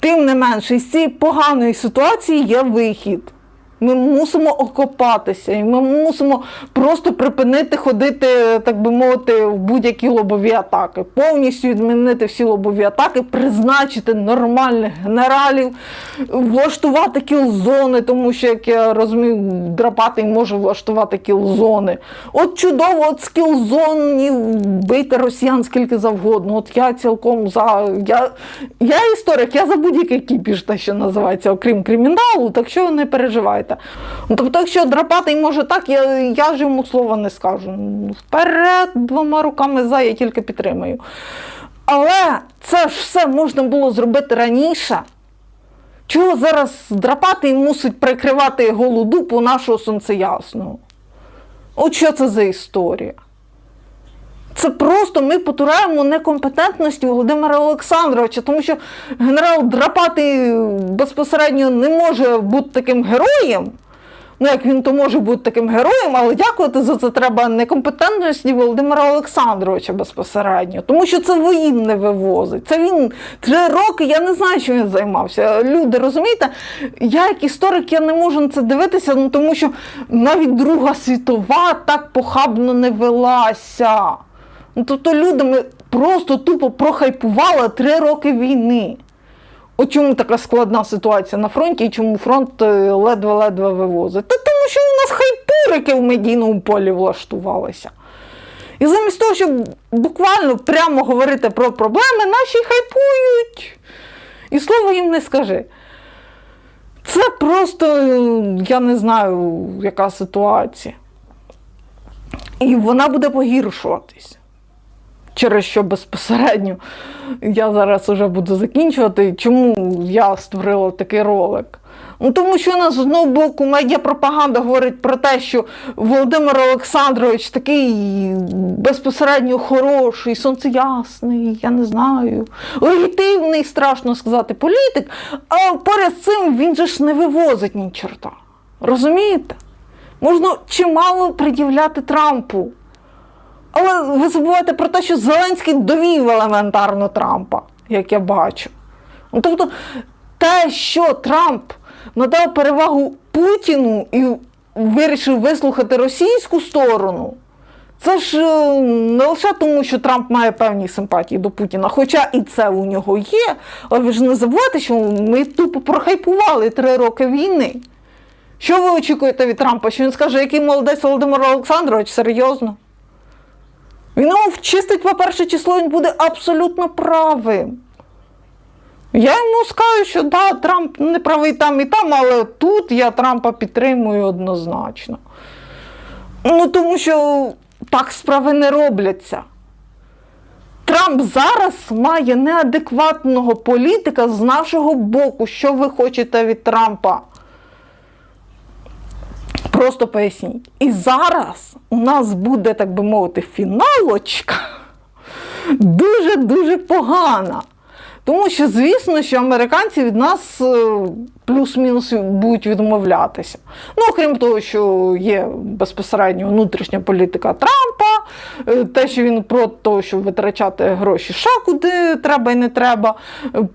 Тим не менше, з цієї поганої ситуації є вихід. Ми мусимо окопатися, і ми мусимо просто припинити ходити, так би мовити, в будь-які лобові атаки, повністю відмінити всі лобові атаки, призначити нормальних генералів, влаштувати кілзони, тому що, як я розумію, драпатий може влаштувати кілзони. От чудово, от з кілзонів бити росіян скільки завгодно. От я цілком за. Я, я історик, я за будь-який кіпіш, те, що називається, окрім криміналу, так що не переживайте. Ну, тобто, якщо драпатий може так, я, я ж йому слова не скажу. Вперед, двома руками за, я тільки підтримаю. Але це ж все можна було зробити раніше. Чого зараз драпатий мусить прикривати голу дупу нашого сонцеясного? От що це за історія? Це просто ми потураємо некомпетентності Володимира Олександровича, тому що генерал Драпатий безпосередньо не може бути таким героєм. Ну, як він то може бути таким героєм, але дякувати за це треба некомпетентності Володимира Олександровича безпосередньо. Тому що це воїн не вивозить. Це він три роки, я не знаю, чим він займався. Люди, розумієте, я як історик я не можу на це дивитися, ну тому що навіть Друга світова так похабно не велася. Ну, тобто люди ми просто тупо прохайпували три роки війни. От чому така складна ситуація на фронті і чому фронт е, ледве-ледве вивозить? Та тому що у нас хайпурики в медійному полі влаштувалися. І замість того, щоб буквально прямо говорити про проблеми, наші хайпують. І слово їм не скажи. Це просто, я не знаю, яка ситуація. І вона буде погіршуватись. Через що безпосередньо я зараз вже буду закінчувати. Чому я створила такий ролик? Ну, тому що у нас з одного боку медіапропаганда говорить про те, що Володимир Олександрович такий безпосередньо хороший, сонцеясний, я не знаю, легітимний, страшно сказати, політик, а поряд з цим він же ж не вивозить ні чорта. Розумієте? Можна чимало пред'являти Трампу. Але ви забуваєте про те, що Зеленський довів елементарно Трампа, як я бачу. Ну, тобто, те, що Трамп надав перевагу Путіну і вирішив вислухати російську сторону, це ж е, не лише тому, що Трамп має певні симпатії до Путіна, хоча і це у нього є. Але ви ж не забувайте, що ми тупо прохайпували три роки війни. Що ви очікуєте від Трампа? Що він скаже, який молодець Володимир Олександрович? Серйозно? Він його вчистить по перше число, він буде абсолютно правим. Я йому скажу, що да, Трамп не правий там і там, але тут я Трампа підтримую однозначно. Ну, тому що так справи не робляться. Трамп зараз має неадекватного політика з нашого боку. Що ви хочете від Трампа? Просто поясніть. І зараз у нас буде, так би мовити, фіналочка дуже-дуже погана. Тому що, звісно, що американці від нас е, плюс-мінус будуть відмовлятися. Ну, окрім того, що є безпосередньо внутрішня політика Трампа, те, що він проти того, щоб витрачати гроші ша куди треба і не треба.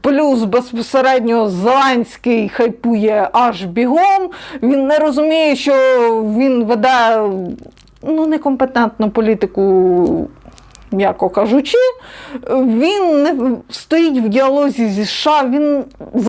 Плюс безпосередньо Зеленський хайпує аж бігом. Він не розуміє, що він веде ну, некомпетентну політику м'яко кажучи, він не стоїть в діалозі зі США, він